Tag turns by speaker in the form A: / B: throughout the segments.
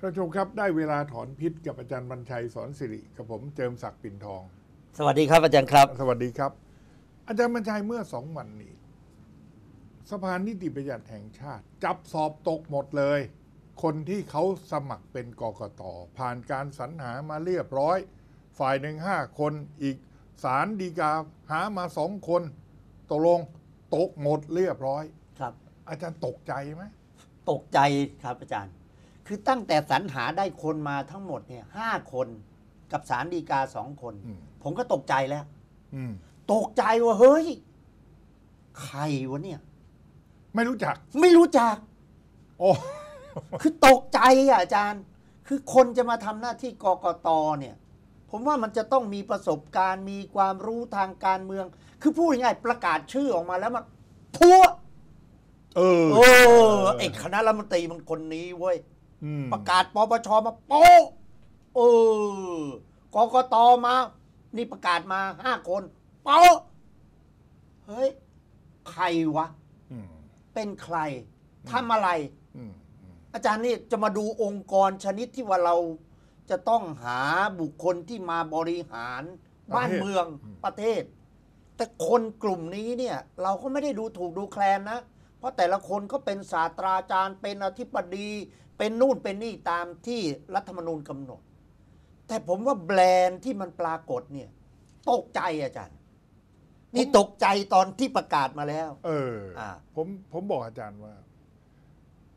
A: ท่านผู้ชมครับได้เวลาถอนพิษกับอาจารย์บรรชัยสอนสิริกับผมเจิมศักดิ์ปิ่นทอง
B: สวัสดีครับอาจารย์ครับ
A: สวัสดีครับ อาจารย์บรรชัยเมื่อสองวันนี้สภานิติบัญญัติแห่งชาติ จับสอบตกหมดเลย คนที่เขาสมัครเป็นกกตผ่านการสรรหามาเรียบร้อย ฝ่ายหนึ่งห้าคนอีกศาลดีกาหามาสองคนตกลงตกหมดเรียบร้อย
B: ครับ
A: อาจารย์ตกใจไหม
B: ตกใจครับอาจารย์ คือตั้งแต่สรรหาได้คนมาทั้งหมดเนี่ยห้าคนกับสารดีกาสองคน
A: อืม
B: ผมก็ตกใจแล้ว
A: อืม
B: ตกใจว่าเฮ้ย ใครวะเนี่ย
A: ไม่รู้จัก
B: ไม่รู้จัก
A: โอ้
B: คือตกใจอะอาจารย์ คือคนจะมาทำหน้าที่กกตเนี่ย ผมว่ามันจะต้องมีประสบการณ์มีความรู้ทางการเมือง คือพูดง่ายๆประกาศชื่อออกมาแล้วมันพัว
A: เออ
B: โอ้ไอ้คณะรัฐมนตรีมันคนนี้เว้ย
A: อืม
B: ประกาศปปชมาโป๊ะเออกกตมา นี่ประกาศมาห้าคนโป๊ะเฮ้ย ใครวะ
A: อืม
B: เป็นใครทำอะไร
A: อืมอืม
B: อาจารย์นี่จะมาดูองค์กรชนิดที่ว่าเราจะต้องหาบุคคลที่มาบริหาร บ้านเมืองประเทศ แต่คนกลุ่มนี้เนี่ย เราก็ไม่ได้ดูถูกดูแคลนนะ เพราะแต่ละคนก็เป็นศาสตราจารย์เป็นอธิบดี เป็นนู่นเป็นนี่ตามที่รัฐธรรมนูญกำหนด แต่ผมว่าแบรนด์ที่มันปรากฏเนี่ย ตกใจอาจารย์ นี่ตกใจตอนที่ประกาศมาแล้ว
A: เออ
B: อ่า
A: ผมผมบอกอาจารย์ว่า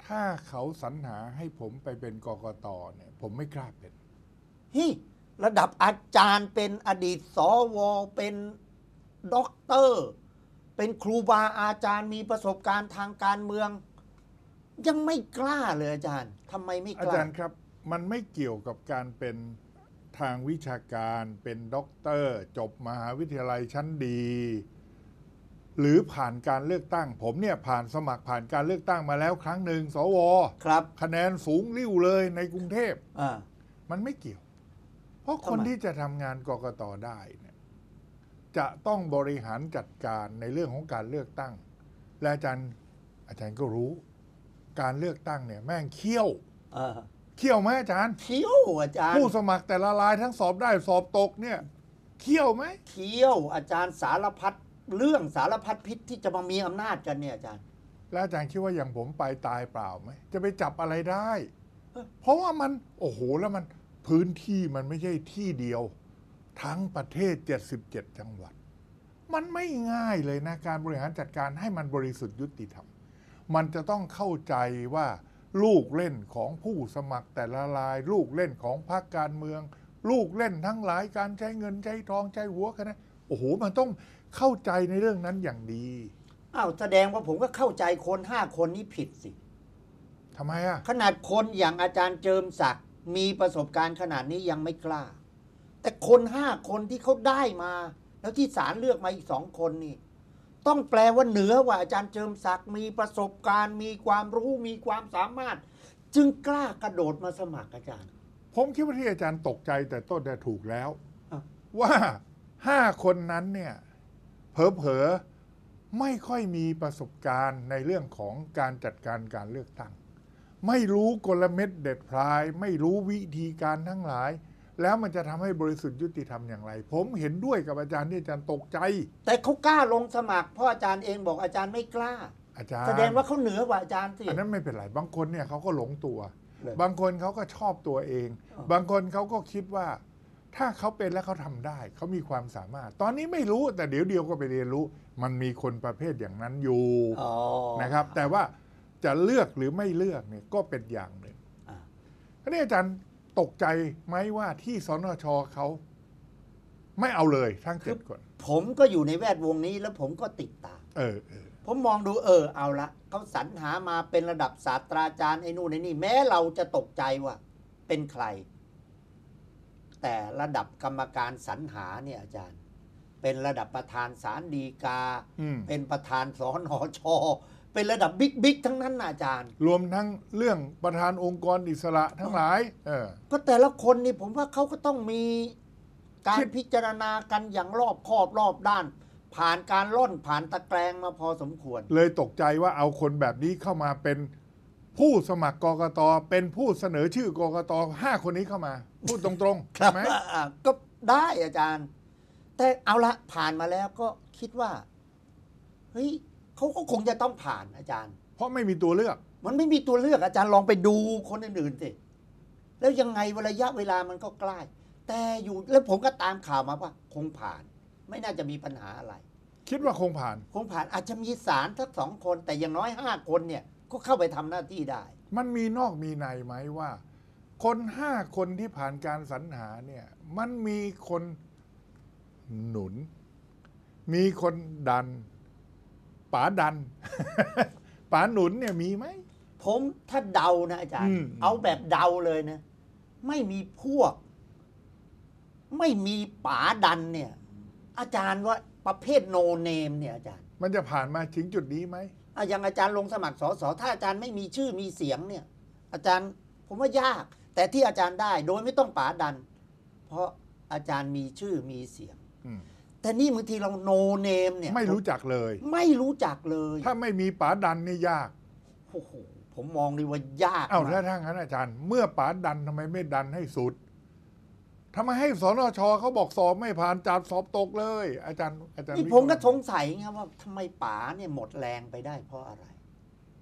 A: ถ้าเขาสรรหาให้ผมไปเป็นกกตเนี่ย ผมไม่กล้าเป็น
B: เฮ้ยระดับอาจารย์เป็นอดีตสวเป็นด็อกเตอร์ เป็นครูบาอาจารย์มีประสบการณ์ทางการเมือง ยังไม่กล้าเลยอาจารย์ทำไมไม่
A: อาก
B: ล้า
A: จารย์ครับมันไม่เกี่ยวกับการเป็นทางวิชาการเป็นด็อกเตอร์ จบมหาวิทยาลัยชั้นดี หรือผ่านการเลือกตั้ง ผมเนี่ยผ่านสมัครผ่านการเลือกตั้งมาแล้วครั้งหนึ่งสว
B: ครับ
A: คะแนนสูงริ้วเลยในกรุงเทพ
B: อ่า
A: มันไม่เกี่ยว เพราะ
B: ทำไม
A: คนที่จะทำงานกกตได้เนี่ยจะต้องบริหารจัดการในเรื่องของการเลือกตั้ง และอาจารย์อาจารย์ก็รู้ การเลือกตั้งเนี่ยแม่งเคี่ยว
B: เออ
A: เคี่ยวไหมอาจารย์
B: เคี้ยวอาจารย์
A: ผู้สมัครแต่ละรายทั้งสอบได้สอบตกเนี่ยเคี่ยวไหม
B: เคี้ยวอาจารย์สารพัดเรื่องสารพัดพิษที่จะมามีอำนาจกันเนี่ยอาจารย์
A: แล้วอาจารย์คิดว่าอย่างผมไปตายเปล่าไหมจะไปจับอะไรได้
B: เอ้ย
A: เพราะว่ามันโอ้โหแล้วมันพื้นที่มันไม่ใช่ที่เดียว ทั้งประเทศ 77 จังหวัด มันไม่ง่ายเลยนะ การบริหารจัดการให้มันบริสุทธิ์ยุติธรรม มันจะต้องเข้าใจว่าลูกเล่นของผู้สมัครแต่ละราย ลูกเล่นของพรรคการเมือง ลูกเล่นทั้งหลายการใช้เงินใช้ทองใช้หัวคะแนนโอ้โหมันต้องเข้าใจในเรื่องนั้นอย่างดี
B: อ้าวแสดงว่าผมก็เข้าใจคนห้าคนนี้ผิดสิ
A: ทำไมอะ
B: ขนาดคนอย่างอาจารย์เจิมศักดิ์มีประสบการณ์ขนาดนี้ยังไม่กล้า แต่คนห้าคนที่เขาได้มา แล้วที่ศาลเลือกมาอีกสองคนนี่ ต้องแปลว่าเหนือกว่าอาจารย์เจิมศักดิ์มีประสบการณ์ มีความรู้มีความสามารถ จึงกล้ากระโดดมาสมัครอาจารย์
A: ผมคิดว่าที่อาจารย์ตกใจแต่ต้นแต่ยถูกแล้ว
B: อะ
A: ว่าห้าคนนั้นเนี่ยเผลอๆไม่ค่อยมีประสบการณ์ในเรื่องของการจัดการการเลือกตั้ง ไม่รู้กลเม็ดเด็ดพลาย ไม่รู้วิธีการทั้งหลาย แล้วมันจะทำให้บริสุทธิ์ยุติธรรมอย่างไร ผมเห็นด้วยกับอาจารย์ที่อาจารย์ตกใจ
B: แต่เขากล้าลงสมัครเพราะอาจารย์เองบอกอาจารย์ไม่กล้า
A: อาจารย์
B: แสดงว่าเขาเหนือกว่าอาจารย์สิ
A: อันนั้นไม่เป็นไรบางคนเนี่ยเขาก็หลงตัว
B: เลย
A: บางคนเขาก็ชอบตัวเอง
B: อ๋อ
A: บางคนเขาก็คิดว่า ถ้าเขาเป็นแล้วเขาทำได้ เขามีความสามารถ ตอนนี้ไม่รู้แต่เดี๋ยวเดียวก็ไปเรียนรู้ มันมีคนประเภทอย่างนั้นอยู่
B: อ๋อ
A: นะครับ แต่ว่าจะเลือกหรือไม่เลือกเนี่ยก็เป็นอย่างหนึ่ง
B: อะ
A: ทีนี้อาจารย์ ตกใจไหมว่าที่สนชเขาไม่เอาเลยทั้งเจ็ดคน
B: ผมก็อยู่ในแวดวงนี้แล้วผมก็ติดตาม
A: เออเออ
B: ผมมองดูเออเอาละเขาสรรหามาเป็นระดับศาสตราจารย์ไอ้นู่นไอ้นี่ แม้เราจะตกใจว่า เป็นใคร แต่ระดับกรรมการสรรหาเนี่ยอาจารย์ เป็นระดับประธานศาลฎีกา
A: อืม
B: เป็นประธานสอนอชอ เป็นระดับบิ๊กบิ๊กทั้งนั้นนะอาจารย์
A: รวมทั้งเรื่องประธานองค์กรอิสระทั้งหลาย เออ
B: ก็แต่ละคนนี่ผมว่าเขาก็ต้องมีการ
A: คิด
B: พิจารณากันอย่างรอบคอบรอบด้าน ผ่านการล่อนผ่านตะแกรงมาพอสมควร
A: เลยตกใจว่าเอาคนแบบนี้เข้ามาเป็นผู้สมัครกกตเป็นผู้เสนอชื่อกกตห้าคนนี้เข้ามา พูดตรงๆ
B: ครั
A: ใช่
B: บ
A: ไหม
B: อ่าก็ได้อาจารย์ แต่เอาละผ่านมาแล้วก็คิดว่า เฮ้ย เขาก็คงจะต้องผ่านอาจารย์
A: เพราะไม่มีตัวเลือก
B: มันไม่มีตัวเลือกอาจารย์ลองไปดูคนอื่นๆสิแล้วยังไงระยะเวลามันก็ใกล้แต่อยู่แล้วผมก็ตามข่าวมาว่า คงผ่าน ไม่น่าจะมีปัญหาอะไร
A: คิดว่าคงผ่าน
B: คงผ่านอาจจะมีสารสักสองคน แต่อย่างน้อยห้าคนเนี่ยก็เข้าไปทำหน้าที่ได้
A: มันมีนอกมีในไหมว่า คนห้าคนที่ผ่านการสรรหาเนี่ย มันมีคนหนุน มีคนดัน ป๋าดัน ป๋าหนุนเนี่ยมีไหม
B: ผมถ้าเดานะอาจารย์
A: อืม
B: เอาแบบเดาเลยนะ ไม่มีพวก ไม่มีป๋าดันเนี่ย อาจารย์ว่าประเภทโนเนมเนี่ยอาจารย์
A: มันจะผ่านมาถึงจุดนี้ไหม
B: อะอย่างอาจารย์ลงสมัครสสถ้าอาจารย์ไม่มีชื่อมีเสียงเนี่ย อาจารย์ผมว่ายาก แต่ที่อาจารย์ได้โดยไม่ต้องป๋าดัน เพราะอาจารย์มีชื่อมีเสียง
A: อืม
B: แต่นี่บางทีเราโนเนมเนี่ย
A: ไม่รู้จักเลย
B: ไม่รู้จักเลย
A: ถ้าไม่มีป๋าดันนี่ยาก
B: โอ้โหผมมองดีว่ายาก
A: เอ้าถ้ามา
B: ก
A: ทางนั้นอาจารย์ เมื่อป๋าดันทำไมไม่ดันให้สุดทำไมให้สนชเขาบอกสอบไม่ผ่านจัดสอบตกเลย อาจารย์อาจารย์
B: นี่
A: วิ
B: ผมก็
A: เค
B: ส
A: ราะห์
B: งสัยไงว่าทำไมป๋าเนี่ยหมดแรงไปได้เพราะอะไร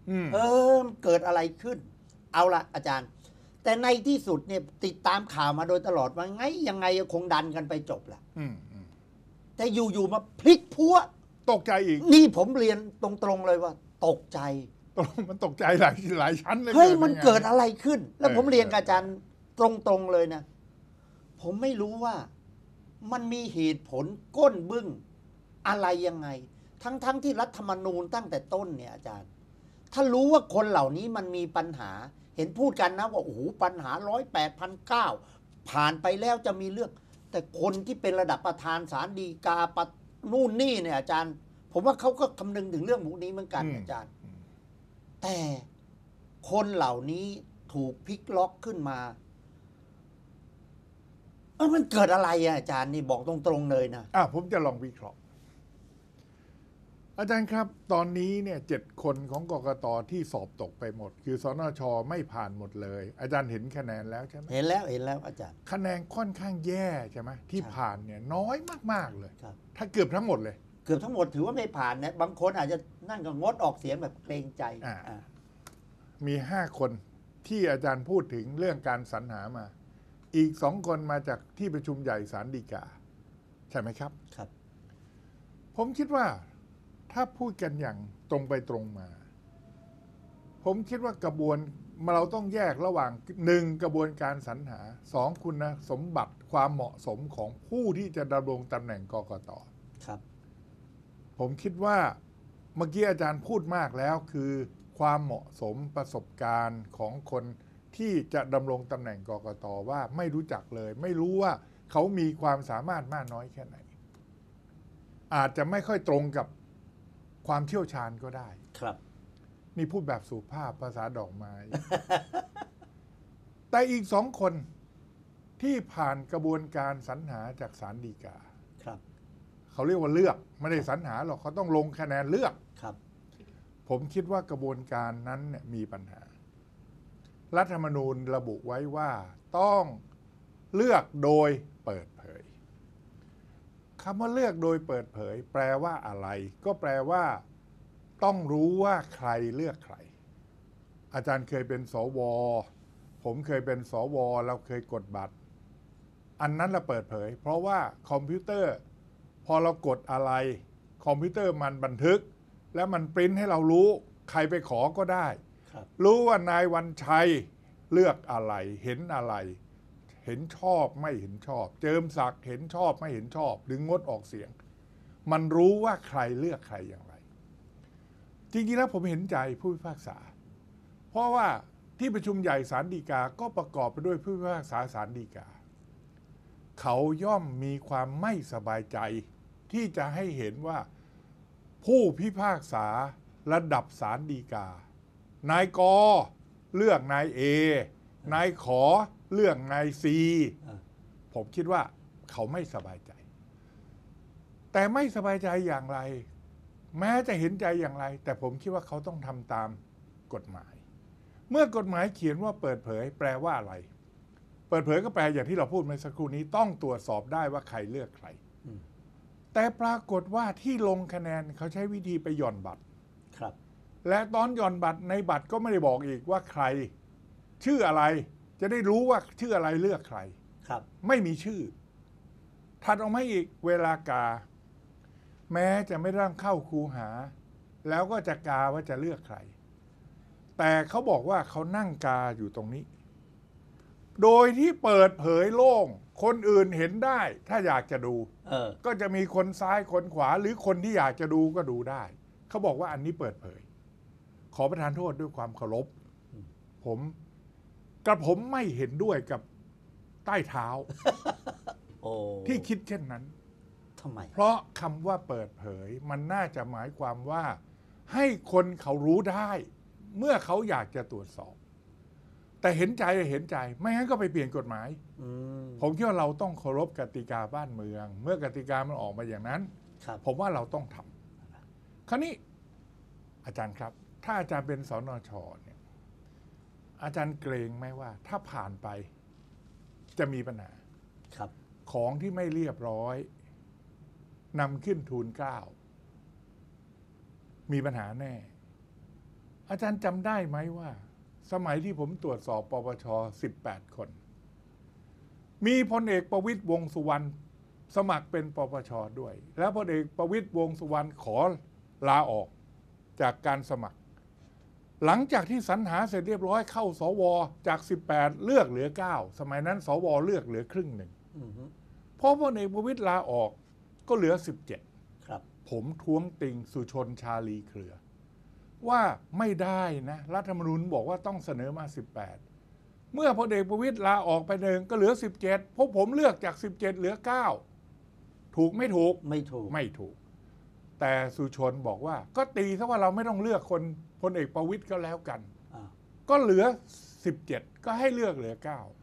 A: อืม
B: เออมันเกิดอะไรขึ้น เอาละอาจารย์ แต่ในที่สุดเนี่ยติดตามข่าวมาโดยตลอดว่าไงยังไงก็คงดันกันไปจบแหละ
A: อืมอืม
B: แต่อยู่ๆมาพลิกพัว
A: ตกใจอีก
B: นี่ผมเรียนตรงๆเลยว่า ตกใจ
A: ตกมันตกใจหลายหลายชั้นเลย
B: เฮ้ย
A: กิด
B: มัน
A: ไง
B: เกิดอะไรขึ้น แล้ว
A: เออ
B: ผมเรียนกับ
A: เออ
B: อาจารย์ตรงๆเลยนะ ผมไม่รู้ว่ามันมีเหตุผลก้นบึ้งอะไรยังไง ทั้งๆที่รัฐธรรมนูญตั้งแต่ต้นเนี่ยอาจารย์ ถ้ารู้ว่าคนเหล่านี้มันมีปัญหา เห็นพูดกันนะว่าโอ้โหปัญหาร้อยแปดพันเก้าผ่านไปแล้วจะมีเรื่อง แต่คนที่เป็นระดับประธานศาลฎีกาปะนู่นนี่เนี่ยอาจารย์ ผมว่าเขาก็คำนึงถึงเรื่องพวกนี้เหมือนกันอาจารย์ แต่คนเหล่านี้ถูกพลิกล็อกขึ้นมาเออมันเกิดอะไรอะอาจารย์นี่บอกตรงๆเลยนะ
A: อะผมจะลองวิเคราะห์ อาจารย์ครับ ตอนนี้เนี่ยเจ็ดคนของกกตที่สอบตกไปหมด คือสนชไม่ผ่านหมดเลย อาจารย์เห็นคะแนนแล้วใช่ไหม
B: เห็นแล้วเห็นแล้วอาจารย์
A: คะแนนค่อนข้างแย่ใช่ไหมที่
B: ครับ
A: ผ่านเนี่ยน้อยมากๆเลย
B: ครับ
A: ถ้าเกือบทั้งหมดเลย
B: เกือบทั้งหมดถือว่าไม่ผ่านนะบางคนอาจจะนั่นก็งดออกเสียงแบบเกรงใจ
A: อ่า
B: อ่า
A: มีห้าคนที่อาจารย์พูดถึงเรื่องการสรรหามา อีกสองคนมาจากที่ประชุมใหญ่สารดีกา ใช่ไหมครับ
B: ครับ
A: ผมคิดว่า ถ้าพูดกันอย่างตรงไปตรงมา ผมคิดว่ากระบวนเราต้องแยกระหว่างหนึ่งกระบวนการสรรหาสองคุณสมบัติความเหมาะสมของผู้ที่จะดำรงตำแหน่งกกต
B: ครับ
A: ผมคิดว่าเมื่อกี้อาจารย์พูดมากแล้วคือความเหมาะสมประสบการณ์ของคนที่จะดำรงตำแหน่งกกตว่าไม่รู้จักเลย ไม่รู้ว่าเขามีความสามารถมากน้อยแค่ไหน อาจจะไม่ค่อยตรงกับ ความเชี่ยวชาญก็ได้
B: ครับ
A: นี่พูดแบบสุภาพภาษาดอกไม้ แต่อีกสองคนที่ผ่านกระบวนการสรรหาจากสารดีกา
B: ครับ
A: เขาเรียกว่าเลือก ไม่ได้สรรหาหรอกเขาต้องลงคะแนนเลือก
B: ครับ
A: ผมคิดว่ากระบวนการนั้นเนี่ยมีปัญหา รัฐธรรมนูญระบุไว้ว่าต้องเลือกโดยเปิดเผย คำว่าเลือกโดยเปิดเผย แปลว่าอะไร ก็แปลว่า ต้องรู้ว่าใครเลือกใคร อาจารย์เคยเป็นสว ผมเคยเป็นสว เราเคยกดบัตร อันนั้นเราเปิดเผย เพราะว่าคอมพิวเตอร์ พอเรากดอะไร คอมพิวเตอร์มันบันทึก แล้วมันปริ้นให้เรารู้ ใครไปขอก็ได้
B: ครับ
A: รู้ว่านายวันชัยเลือกอะไรเห็นอะไร เห็นชอบไม่เห็นชอบ เจิมศักดิ์เห็นชอบไม่เห็นชอบ หรืองดออกเสียง มันรู้ว่าใครเลือกใครอย่างไร จริงๆแล้วผมเห็นใจผู้พิพากษา เพราะว่าที่ประชุมใหญ่ศาลฎีกาก็ประกอบไปด้วยผู้พิพากษาศาลฎีกา เขาย่อมมีความไม่สบายใจ ที่จะให้เห็นว่าผู้พิพากษาระดับศาลฎีกา นายกเลือกนายเอนายขอ เลือกนายซี
B: อ่า
A: ผมคิดว่าเขาไม่สบายใจ แต่ไม่สบายใจอย่างไร แม้จะเห็นใจอย่างไร แต่ผมคิดว่าเขาต้องทำตามกฎหมาย เมื่อกฎหมายเขียนว่าเปิดเผย แปลว่าอะไร เปิดเผยก็แปลอย่างที่เราพูดเมื่อสักครู่นี้ต้องตรวจสอบได้ว่าใครเลือกใคร
B: อืม
A: แต่ปรากฏว่าที่ลงคะแนนเขาใช้วิธีไปหย่อนบัตร
B: ครับ
A: และตอนหย่อนบัตรในบัตรก็ไม่ได้บอกอีกว่าใคร ชื่ออะไร จะได้รู้ว่าชื่ออะไรเลือกใคร
B: ครับ
A: ไม่มีชื่อ ถัดออกมาอีกเวลากา แม้จะไม่ร่างเข้าคูหา แล้วก็จะกาว่าจะเลือกใคร แต่เขาบอกว่าเขานั่งกาอยู่ตรงนี้ โดยที่เปิดเผยโล่ง คนอื่นเห็นได้ ถ้าอยากจะดู
B: เออ
A: ก็จะมีคนซ้ายคนขวา หรือคนที่อยากจะดูก็ดูได้ เขาบอกว่าอันนี้เปิดเผย ขอประทานโทษด้วยความเคารพ ผม กระผมไม่เห็นด้วยกับใต้เท้า
B: โอ้
A: ที่คิดเช่นนั้น
B: ทำไม
A: เพราะคำว่าเปิดเผย มันน่าจะหมายความว่า ให้คนเขารู้ได้ เมื่อเขาอยากจะตรวจสอบ แต่เห็นใจเห็นใจ ไม่งั้นก็ไปเปลี่ยนกฎหมาย
B: อืม
A: ผมคิดว่าเราต้องเคารพกติกาบ้านเมือง เมื่อกติกามันออกมาอย่างนั้น
B: ครับ
A: ผมว่าเราต้องทำคราวนี้อาจารย์ครับ ถ้าอาจารย์เป็นสนชเนี่ย อาจารย์เกรงไหมว่า ถ้าผ่านไปจะมีปัญหา
B: ครับ
A: ของที่ไม่เรียบร้อยนำขึ้นทูลเกล้ามีปัญหาแน่ อาจารย์จำได้ไหมว่า สมัยที่ผมตรวจสอบปปช 18 คน มีพลเอกประวิตยวงษ์สุวรรณสมัครเป็นปปชด้วย แล้วพลเอกประวิตยวงษ์สุวรรณขอลาออกจากการสมัคร หลังจากที่สรรหาเสร็จเรียบร้อยเข้าสวจาก 18 เลือกเหลือ 9 สมัยนั้น สวเลือกเหลือครึ่งหนึ่ง
B: อือฮึ
A: พอพลเอกประวิตยลาออกก็เหลือ 17
B: ครับ
A: ผมท้วงติงสุชนชาลีเครือ ว่าไม่ได้นะ รัฐธรรมนูญบอกว่าต้องเสนอมา 18 เมื่อพลเอกประวิตยลาออกไปหนึ่งก็เหลือ 17 เพราะผมเลือกจาก 17 เหลือ 9 ถูกไม่ถูก
B: ไม่ถูก
A: ไม่ถูก แต่สุชนบอกว่า ก็ตีซะว่าเราไม่ต้องเลือกคนพลเอกประวิตยก็แล้วกัน
B: อ่า
A: ก็เหลือ 17 ก็ให้เลือกเหลือ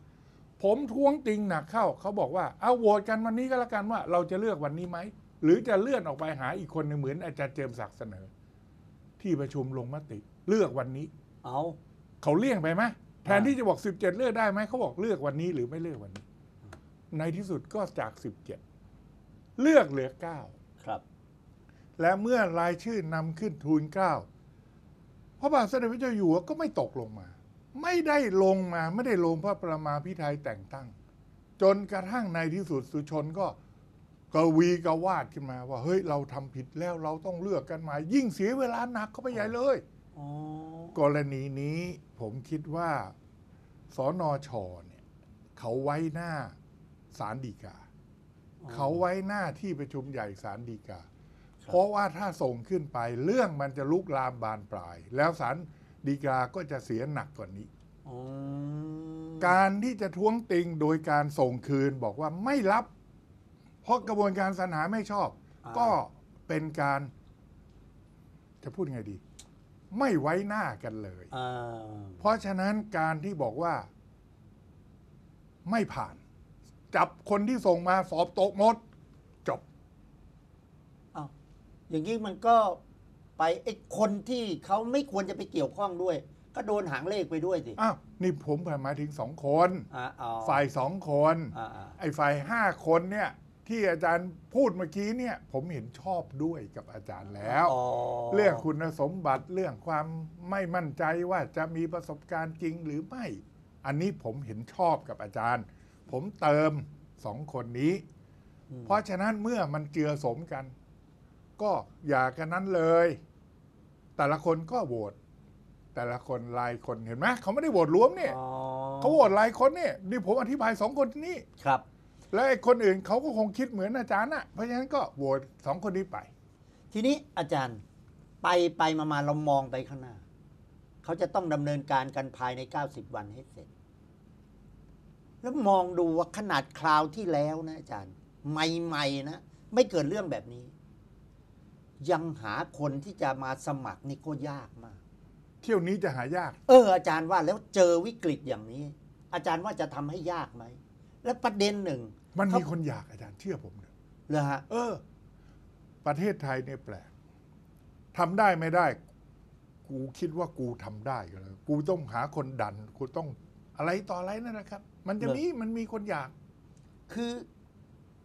A: 9 ผมท้วงติงหนักเข้า เขาบอกว่าเอาโหวตกันวันนี้ก็แล้วกันว่า เราจะเลือกวันนี้ไหม หรือจะเลื่อนออกไปหาอีกคนหนึ่งเหมือนอาจารย์เจมส์ศักดิ์เสนอ ที่ประชุมลงมติ เลือกวันนี้
B: เอา
A: เขาเลี่ยงไปไหมแทนที่จะบอก 17 เลือกได้ไหมเขาบอกเลือกวันนี้หรือไม่เลือกวันนี้ ในที่สุดก็จาก 17 เลือกเหลือ 9
B: ครับ
A: และเมื่อรายชื่อนำขึ้นทูลเกล้าพระบาทสมเด็จพระเจ้าอยู่หัวก็ไม่ตกลงมา ไม่ได้ลงมาไม่ได้ลงพระประมาพิไทยแต่งตั้ง จนกระทั่งในที่สุดสุชนก็กวีกวาดขึ้นมาว่าเฮ้ยเราทำผิดแล้วเราต้องเลือกกันใหม่ยิ่งเสียเวลาหนักเข้าไปใหญ่เลย
B: อ๋อ
A: กรณีนี้ผมคิดว่าสอนอชอเนี่ยเขาไว้หน้าศาลฎีกา เขาไว้หน้าที่ประชุมใหญ่ศาลฎีกา เพราะว่าถ้าส่งขึ้นไปเรื่องมันจะลุกลามบานปลาย แล้วศาลฎีกาก็จะเสียหนักกว่านี้
B: อ๋อ
A: การที่จะท้วงติงโดยการส่งคืนบอกว่าไม่รับ เพราะกระบวนการสรรหาไม่ชอบ
B: อ่า
A: ก็เป็นการ จะพูดไงดี ไม่ไว้หน้ากันเลย
B: อ่า
A: เพราะฉะนั้นการที่บอกว่า ไม่ผ่าน จับคนที่ส่งมาสอบตกหมด จบ
B: เอา อย่างนี้มันก็ไปไอ้คนที่เขาไม่ควรจะไปเกี่ยวข้องด้วย ก็โดนหางเลขไปด้วยสิ
A: อ้าวนี่ผมหมายถึงสองคน
B: อ่าเอา
A: ฝ่ายสองคน
B: อ่าอ่า
A: ไอ้ฝ่ายห้าคนเนี่ยที่อาจารย์พูดเมื่อกี้เนี่ย ผมเห็นชอบด้วยกับอาจารย์แล้ว
B: อ๋อ
A: เรื่องคุณสมบัติเรื่องความไม่มั่นใจว่าจะมีประสบการณ์จริงหรือไม่ อันนี้ผมเห็นชอบกับอาจารย์ ผมเติมสองคนนี้
B: อืม
A: เพราะฉะนั้นเมื่อมันเจือสมกัน ก็อย่ากันนั้นเลย แต่ละคนก็โหวตแต่ละคนรายคนเห็นไหมเขาไม่ได้โหวตรวมเนี่ย
B: อ๋อ
A: เขาโหวตรายคนเนี่ยนี่ผมอธิบายสองคนนี้
B: ครับ
A: แล้วไอ้คนอื่นเขาก็คงคิดเหมือนอาจารย์น่ะเพราะฉะนั้นก็โหวตสองคนนี้ไป
B: ทีนี้อาจารย์ไปไปมามาเรามองไปข้างหน้าเขาจะต้องดำเนินการกันภายใน 90 วันให้เสร็จ แล้วมองดูว่าขนาดคราวที่แล้วนะอาจารย์ ใหม่ๆนะไม่เกิดเรื่องแบบนี้ ยังหาคนที่จะมาสมัครนี่ก็ยากมาก
A: เที่ยวนี้จะหายาก
B: เอออาจารย์ว่าแล้วเจอวิกฤตอย่างนี้ อาจารย์ว่าจะทำให้ยากไหม และประเด็นหนึ่ง
A: มันมี
B: เขา
A: คนอยากอาจารย์เชื่อผมเถอะ
B: เหรอฮะ
A: เออ ประเทศไทยเนี่ยแปลกทำได้ไม่ได้ กูคิดว่ากูทำได้ก็แล้วกูต้องหาคนดัน กูต้องอะไรต่ออะไรนั่นแหละครับ มันจะมีมันมีคนอยาก
B: คือ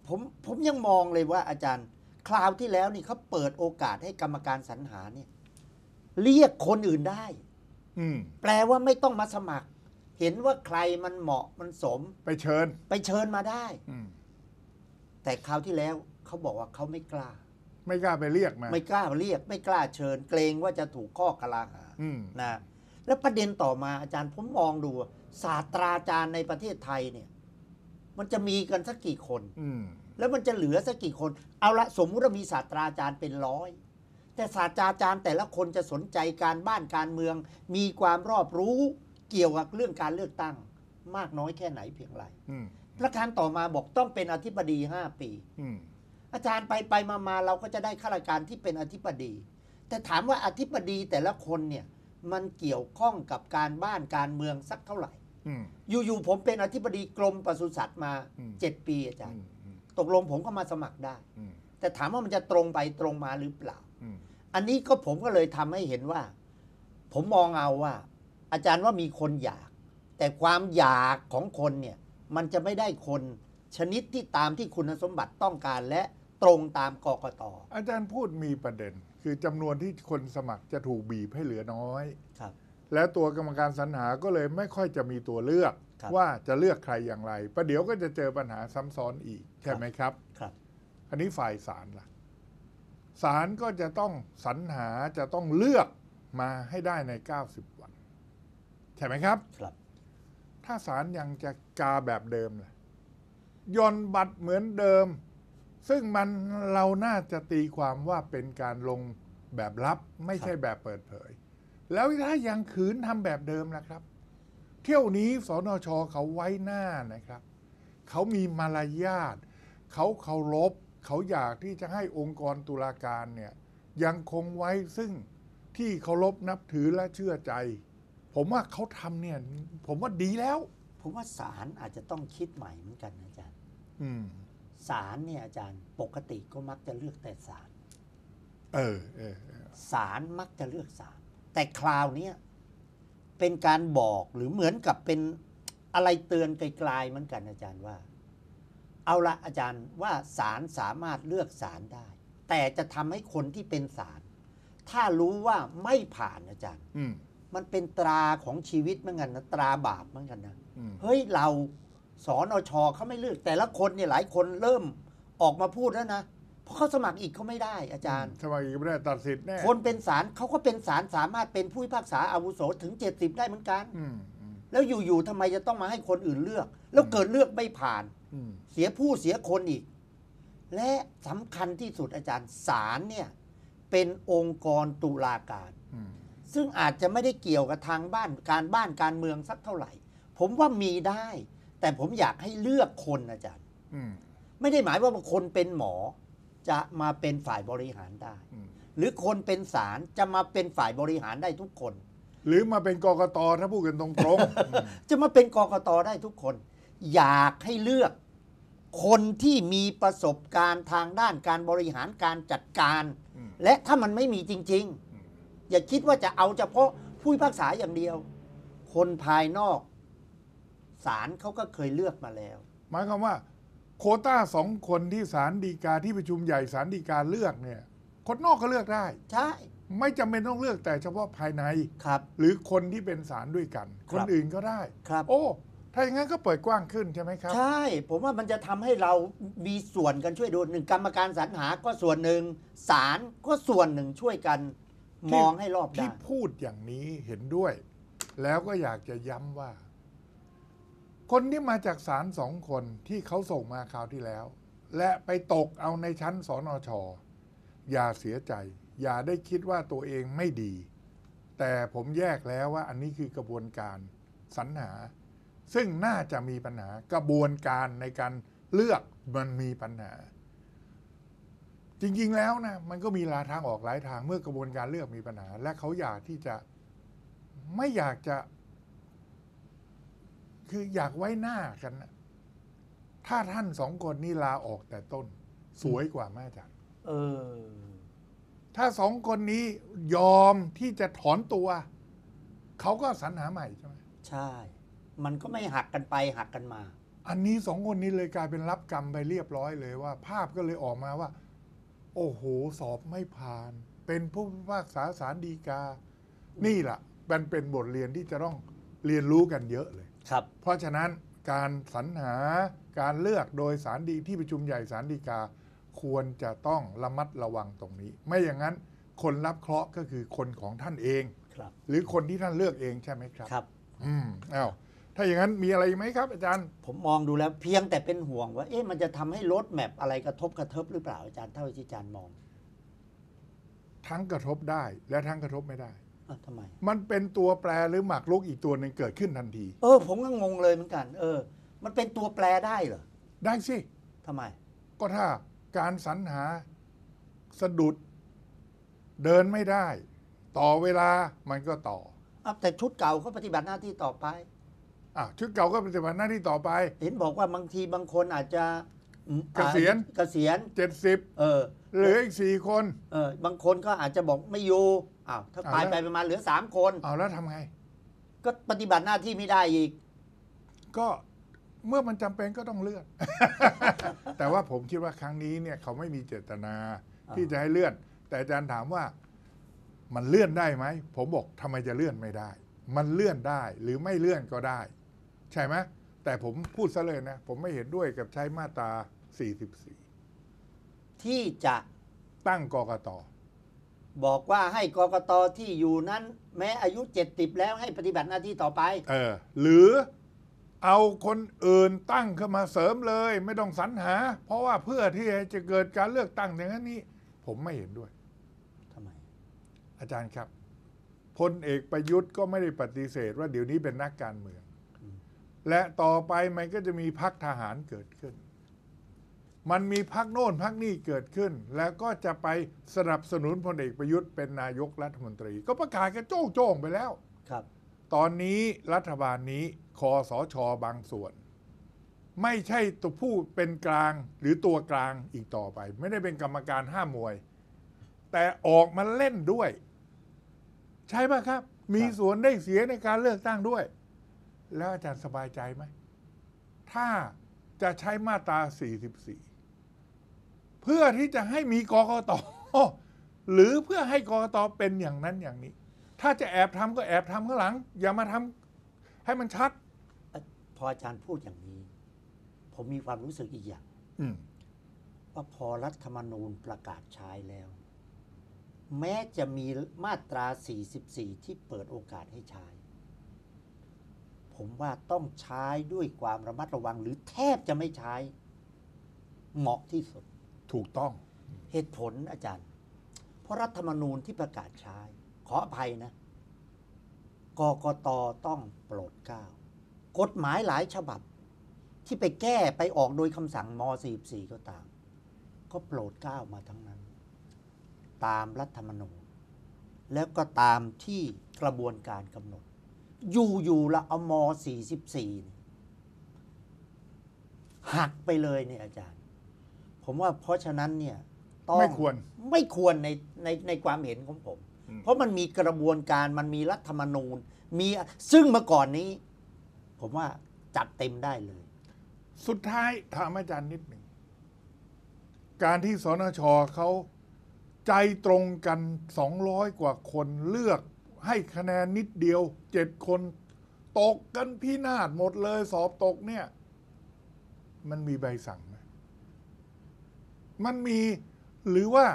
B: ผมผมยังมองเลยว่าอาจารย์ คราวที่แล้วนี่เขาเปิดโอกาสให้กรรมการสรรหาเนี่ย เรียกคนอื่นได้
A: อืม
B: แปลว่าไม่ต้องมาสมัคร เห็นว่าใครมันเหมาะมันสม
A: ไปเชิญ
B: ไปเชิญมาได้
A: อืม
B: แต่คราวที่แล้วเขาบอกว่าเขาไม่กล้า
A: ไม่กล้าไปเรียกมา
B: ไม่กล้าเรียก ไม่กล้าเชิญ เกรงว่าจะถูกข้อกลาหา
A: อืม
B: นะ แล้วประเด็นต่อมาอาจารย์ผมมองดูอะศาสตราจารย์ในประเทศไทยเนี่ย มันจะมีกันสักกี่คน
A: อืม
B: แล้วมันจะเหลือสักกี่คน เอาละสมมุติว่ามีศาสตราจารย์เป็นร้อย แต่ศาสตราจารย์แต่ละคนจะสนใจการบ้านการเมือง มีความรอบรู้เกี่ยวกับเรื่องการเลือกตั้ง มากน้อยแค่ไหนเพียงไร
A: อืม
B: ประการต่อมาบอกต้องเป็นอธิบดี5ปี
A: อืม
B: อาจารย์ไปไปมามาเราก็จะได้ข้าราชการที่เป็นอธิบดี แต่ถามว่าอธิบดีแต่ละคนเนี่ยมันเกี่ยวข้องกับการบ้านการเมืองสักเท่าไหร่
A: อืม
B: อยู่ๆผมเป็นอธิบดีกรมปศุสัตว์มา
A: อืม
B: 7ปีอาจารย์
A: อืม
B: ตกลงผมก็มาสมัครได้
A: อืม
B: แต่ถามว่ามันจะตรงไปตรงมาหรือเปล่า
A: อืม
B: อันนี้ก็ผมก็เลยทำให้เห็นว่า ผมมองเอาว่า อาจารย์ว่ามีคนอยาก แต่ความอยากของคนเนี่ย มันจะไม่ได้คนชนิดที่ตามที่คุณสมบัติต้องการและตรงตามกกต
A: อาจารย์พูดมีประเด็น คือจำนวนที่คนสมัครจะถูกบีบให้เหลือน้อย
B: ครับ
A: แล้วตัวกรรมการสรรหาก็เลยไม่ค่อยจะมีตัวเลือก
B: ครับ
A: ว่าจะเลือกใครอย่างไรประเดี๋ยวก็จะเจอปัญหาซ้ำซ้อนอีก ใช่ไหมครับ
B: ครับ
A: อันนี้ฝ่ายศาลล่ะศาลก็จะต้องสรรหาจะต้องเลือกมาให้ได้ใน 90 วัน ใช่ไหมครับ
B: ครับ
A: ถ้าศาลยังจะกาแบบเดิมล่ะย่อนบัตรเหมือนเดิม ซึ่งมันเราน่าจะตีความว่าเป็นการลงแบบลับ ไม่ใช่แบบเปิดเผย แล้วถ้ายังขืนทำแบบเดิมล่ะครับ เที่ยวนี้สนชเขาไว้หน้านะครับ เขามีมารยาทเขาเคารพเขาอยากที่จะให้องค์กรตุลาการเนี่ยยังคงไว้ซึ่งที่เคารพนับถือและเชื่อใจ ผมว่าเขาทำเนี่ย ผมว่าดีแล้ว
B: ผมว่าศาลอาจจะต้องคิดใหม่เหมือนกันนะอาจารย์
A: อืม
B: ศาลเนี่ยอาจารย์ปกติก็มักจะเลือกแต่ศาล
A: เออเออเออ
B: ศาลมักจะเลือกศาลแต่คราวเนี้ยเป็นการบอกหรือเหมือนกับเป็นอะไรเตือนไกลๆเหมือนกันอาจารย์ว่า เอาละอาจารย์ว่าศาลสามารถเลือกศาลได้ แต่จะทำให้คนที่เป็นศาลถ้ารู้ว่าไม่ผ่านอาจารย์
A: อืม
B: มันเป็นตราของชีวิตเหมือนกันนะตราบาปเหมือนกันนะ
A: อืม
B: เฮ้ยเราสอนอชเขาไม่เลือก แต่ละคนเนี่ยหลายคนเริ่มออกมาพูดแล้วนะเพราะเขาสมัครอีกเขาไม่ได้อาจารย์
A: ทำไมไม่ได้ตัดสิทธิ์แน่
B: คนเป็นศาลเขาก็เป็นศาลสามารถเป็นผู้พิพากษาอาวุโสถึง 70 ได้เหมือนกัน
A: อืมอืม
B: แล้วอยู่ๆทำไมจะต้องมาให้คนอื่นเลือก แล้วเกิดเลือกไม่ผ่าน
A: อืม
B: เสียผู้เสียคนอีก และสำคัญที่สุดอาจารย์ศาลเนี่ย เป็นองค์กรตุลาการ
A: อืม
B: ซึ่งอาจจะไม่ได้เกี่ยวกับทางบ้านการบ้านการเมืองสักเท่าไหร่ ผมว่ามีได้ แต่ผมอยากให้เลือกคนอาจารย์
A: อืม
B: ไม่ได้หมายว่าคนเป็นหมอ จะมาเป็นฝ่ายบริหารได้
A: อืม
B: หรือคนเป็นศาลจะมาเป็นฝ่ายบริหารได้ทุกคน
A: หรือมาเป็นกกตถ้าพูดกันตรงๆอืม
B: จะมาเป็นกกตได้ทุกคน อยากให้เลือก คนที่มีประสบการณ์ทางด้านการบริหารการจัดการ
A: อืม
B: และถ้ามันไม่มีจริง
A: อืม
B: ๆอย่าคิดว่าจะเอาเฉพาะผู้พิพากษาอย่างเดียว คนภายนอกศาลเขาก็เคยเลือกมาแล้ว
A: หมายความว่า โควต้าสองคนที่ศาลฎีกาที่ประชุมใหญ่ศาลฎีกาเลือกเนี่ย คนนอกก็เลือกได้
B: ใช่
A: ไม่จำเป็นต้องเลือกแต่เฉพาะภายใน
B: ครับ
A: หรือคนที่เป็นศาลด้วยกัน
B: ค
A: ครับนอื่นก็ได้
B: ครับ
A: โอ้ ถ้าอย่างนั้นก็เปิดกว้างขึ้นใช่ไหมครับ
B: ใช่ ผมว่ามันจะทำให้เรามีส่วนกันช่วยดูหนึ่งกรรมการสรรหาก็ส่วนหนึ่งศาลก็ส่วนหนึ่งช่วยกันมองให้รอบ
A: ที่
B: ด้าน
A: พูดอย่างนี้เห็นด้วย แล้วก็อยากจะย้ำว่า คนที่มาจากศาลสองคนที่เขาส่งมาคราวที่แล้ว และไปตกเอาในชั้นสอนอชออย่าเสียใจ อย่าได้คิดว่าตัวเองไม่ดี แต่ผมแยกแล้วว่าอันนี้คือกระบวนการสรรหา ซึ่งน่าจะมีปัญหากระบวนการในการเลือกมันมีปัญหา จริง ๆ แล้วนะมันก็มีลาทางออกหลายทางเมื่อกระบวนการเลือกมีปัญหา และเขาอยากที่จะไม่อยากจะ คืออยากไว้หน้ากันนะถ้าท่านสองคนนี่ลาออกแต่ต้น สวยกว่าแม่จัน
B: เออ
A: ถ้าสองคนนี้ยอมที่จะถอนตัว เขาก็สรรหาใหม่ใช่ไหม
B: ใช่ มันก็ไม่หักกันไปหักกันมา
A: อันนี้สองคนนี้เลยกลายเป็นรับกรรมไปเรียบร้อยเลยว่า ภาพก็เลยออกมาว่า โอ้โหสอบไม่ผ่าน เป็นผู้พิพากษาสารดีกา นี่แหละมันเป็นบทเรียนที่จะต้องเรียนรู้กันเยอะเลย
B: ครับ
A: เพราะฉะนั้นการสรรหาการเลือกโดยสารดีที่ประชุมใหญ่สารดีกา ควรจะต้องระมัดระวังตรงนี้ ไม่อย่างนั้นคนรับเคราะห์ก็คือคนของท่านเอง
B: ครับ
A: หรือคนที่ท่านเลือกเองใช่ไหมครับ
B: ครับ
A: อืมอ้าว ถ้าอย่างนั้นมีอะไรอีกไหมครับ อาจารย์
B: ผมมองดูแล้วเพียงแต่เป็นห่วงว่า เอ๊ะมันจะทำให้รถแมพอะไรกระทบกระเทิบหรือเปล่าอาจารย์เท่าที่อาจารย์มอง
A: ทั้งกระทบได้และทั้งกระทบไม่ได้
B: อะทำไม
A: มันเป็นตัวแปรหรือหมากรุกอีกตัวหนึ่งเกิดขึ้นทันที
B: เออ ผมก็งงเลยเหมือนกัน เออ มันเป็นตัวแปรได้เหรอ
A: ได้สิ
B: ทำไม
A: ก็ถ้าการสรรหาสะดุด เดินไม่ได้ ต่อเวลามันก็ต่อ
B: อะแต่ชุดเก่าก็ปฏิบัติหน้าที่ต่อไป
A: อะชุดเก่าก็ปฏิบัติหน้าที่ต่อไป
B: เห็นบอกว่าบางทีบางคนอาจจะอืม
A: เกษียณ
B: อ่าเกษียณ
A: 70
B: เออ
A: เหลืออีกสี่คน
B: เออบางคนก็อาจจะบอกไม่อยู่อ้าวถ้า
A: อ่า
B: ตาย
A: แล้ว
B: ไปประมาณเหลือสามคน
A: เอาแล้วทำไง
B: ก็ปฏิบัติหน้าที่ไม่ได้อีก
A: ก็เมื่อมันจำเป็นก็ต้องเลื่อน แต่ว่าผมคิดว่าครั้งนี้เนี่ย เขาไม่มีเจตนา
B: อ่า
A: ที่จะให้เลื่อน แต่อาจารย์ถามว่ามันเลื่อนได้ไหม ผมบอกทำไมจะเลื่อนไม่ได้ มันเลื่อนได้หรือไม่เลื่อนก็ได้ ใช่ไหมแต่ผมพูดซะเลยนะ ผมไม่เห็นด้วยกับใช้มาตรา 44
B: ที่จะ
A: ตั้งกกต
B: บอกว่าให้กกตที่อยู่นั้น แม้อายุ 70 แล้วให้ปฏิบัติหน้าที่ต่อไป
A: เออ หรือเอาคนอื่นตั้งขึ้นมาเสริมเลย ไม่ต้องสรรหา เพราะว่าเพื่อที่จะเกิดการเลือกตั้งอย่างนั้นนี้ ผมไม่เห็นด้วย
B: ทำไม
A: อาจารย์ครับพลเอกประยุทธ์ก็ไม่ได้ปฏิเสธว่าเดี๋ยวนี้เป็นนักการเมือง
B: อืม
A: และต่อไปมันก็จะมีพักทหารเกิดขึ้น มันมีพักโน่นพักนี่เกิดขึ้น แล้วก็จะไปสนับสนุนพลเอกประยุทธ์เป็นนายกรัฐมนตรี ก็ประกาศกันโจ้งโจ้งๆไปแล้ว
B: ครับ
A: ตอนนี้รัฐบาลนี้คอสชบางส่วน ไม่ใช่ตัวผู้เป็นกลางหรือตัวกลางอีกต่อไป ไม่ได้เป็นกรรมการห้ามมวย แต่ออกมาเล่นด้วย ใช่ป่ะครับ มีส่วนได้เสียในการเลือกตั้งด้วย แล้วอาจารย์สบายใจไหม ถ้าจะใช้มาตรา 44 เพื่อที่จะให้มีกกตหรือเพื่อให้กกตเป็นอย่างนั้นอย่างนี้ ถ้าจะแอบทำก็แอบทำข้างหลัง อย่ามาทำให้มันชัด
B: พออาจารย์พูดอย่างนี้ ผมมีความรู้สึกอีกอย่าง
A: อืม
B: ว่าพอรัฐธรรมนูญประกาศใช้แล้ว แม้จะมีมาตรา 44 ที่เปิดโอกาสให้ใช้ ผมว่าต้องใช้ด้วยความระมัดระวังหรือแทบจะไม่ใช้ เหมาะที่สุด
A: ถูกต้อง
B: เหตุผลอาจารย์ เพราะรัฐธรรมนูญที่ประกาศใช้ ขออภัยนะกกตต้องโปรดเกล้ากฎหมายหลายฉบับ ที่ไปแก้ไปออกโดยคำสั่งม 44 ก็ตาม ก็โปรดเกล้ามาทั้งนั้น ตามรัฐธรรมนูญ แล้วก็ตามที่กระบวนการกำหนด อยู่ๆละเอาม44เนี่ยหักไปเลยเนี่ยอาจารย์ ผมว่าเพราะฉะนั้นเนี่ยต้อง
A: ไม่ควร
B: ไม่ควรในในในความเห็นของผม
A: อืม
B: เพราะมันมีกระบวนการมันมีรัฐธรรมนูญ มีซึ่งเมื่อก่อนนี้ ผมว่าจัดเต็มได้เลย
A: สุดท้ายถามอาจารย์นิดหนึ่ง การที่สนชเขาใจตรงกัน200กว่าคนเลือก ให้คะแนนนิดเดียวเจ็ดคน ตกกันพินาศหมดเลย สอบตกเนี่ย มันมีใบสั่งไหมมันมีหรือว่า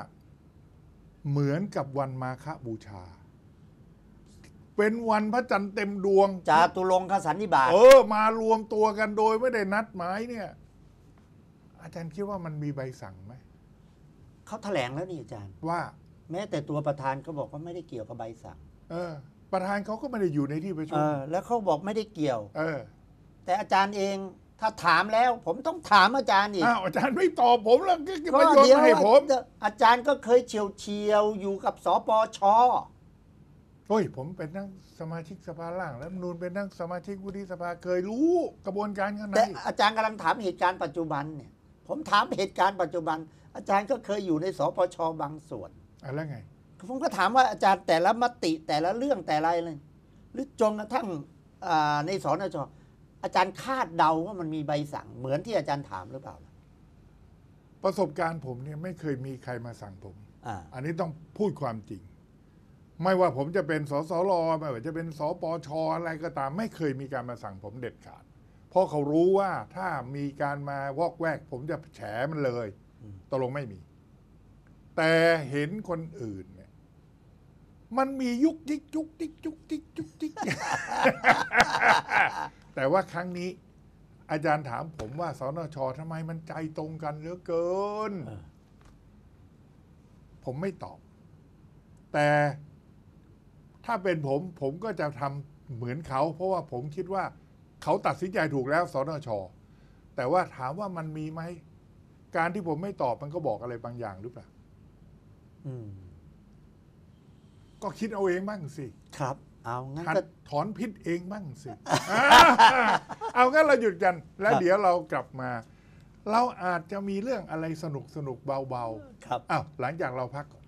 A: เหมือนกับวันมาฆบูชา เป็นวันพระจันทร์เต็มดวง
B: จาตุรงคสันนิบาต
A: เออ มารวมตัวกันโดยไม่ได้นัดหมายเนี่ย อาจารย์คิดว่ามันมีใบสั่งไหม
B: เขาแถลงแล้วนี่อาจารย์
A: ว่า
B: แม้แต่ตัวประธานก็บอกว่าไม่ได้เกี่ยวกับใบสั่ง
A: เออ ประธานเขาก็ไม่ได้อยู่ในที่ประชุ
B: เอ
A: ม
B: อแล้วเขาบอกไม่ได้เกี่ยว
A: เออ
B: แต่อาจารย์เองถ้าถามแล้ว ผมต้องถามอาจารย์อีก
A: อ้าวอาจารย์ไม่ตอบผมแล้วก็
B: ก็
A: มาโยน
B: เดี๋ยว
A: มาให้ผม
B: อาจารย์ก็เคยเฉียวเฉียวๆอยู่กับสปช
A: เฮ้ยผมเป็นนั่งสมาชิกสภาล่างแล้วนูนเป็นนั่งสมาชิกวุฒิสภาเคยรู้กระบวนการข้างใน
B: แต่อาจารย์กำลังถามเหตุการณ์ปัจจุบันเนี่ย ผมถามเหตุการณ์ปัจจุบัน อาจารย์ก็เคยอยู่ในสปชบางส่วน
A: อะแล้วไง
B: ผมก็ถามว่าอาจารย์แต่ละมติแต่ละเรื่องแต่ละอะไรหรือจนกระทั่งอ่าในสอนชอาจารย์คาดเดาว่ามันมีใบสั่ง เหมือนที่อาจารย์ถามหรือเปล่า
A: ประสบการณ์ผมเนี่ยไม่เคยมีใครมาสั่งผม
B: อ่า
A: อันนี้ต้องพูดความจริง ไม่ว่าผมจะเป็นสสรไม่ว่าจะเป็นสปชอะไรก็ตาม ไม่เคยมีการมาสั่งผมเด็ดขาด เพราะเขารู้ว่าถ้ามีการมาวอกแวก ผมจะแฉมันเลยตกลงไม่มี แต่เห็นคนอื่นเนี่ย มันมียุกยิกยุกยิกยุกยิกยุกยิก แต่ว่าครั้งนี้ อาจารย์ถามผมว่าสนชทำไมมันใจตรงกันเหลือเกิน
B: เออ
A: ผมไม่ตอบ แต่ถ้าเป็นผม ผมก็จะทำเหมือนเขา เพราะว่าผมคิดว่า เขาตัดสินใจถูกแล้ว สนช แต่ว่าถามว่ามันมีไหม การที่ผมไม่ตอบมันก็บอกอะไรบางอย่างหรือเปล่า
B: อืม
A: ก็คิดเอาเองบ้างสิ
B: ครับ เอางั้น
A: หัด
B: ก็
A: ถอนพิษเองบ้างสิ อ่าเอางั้นเราหยุดกัน แล้ว
B: ครับ
A: เดี๋ยวเรากลับมา เราอาจจะมีเรื่องอะไรสนุกสนุกๆเบา
B: ครับ
A: ๆอ้าวหลังจากเราพักก่อน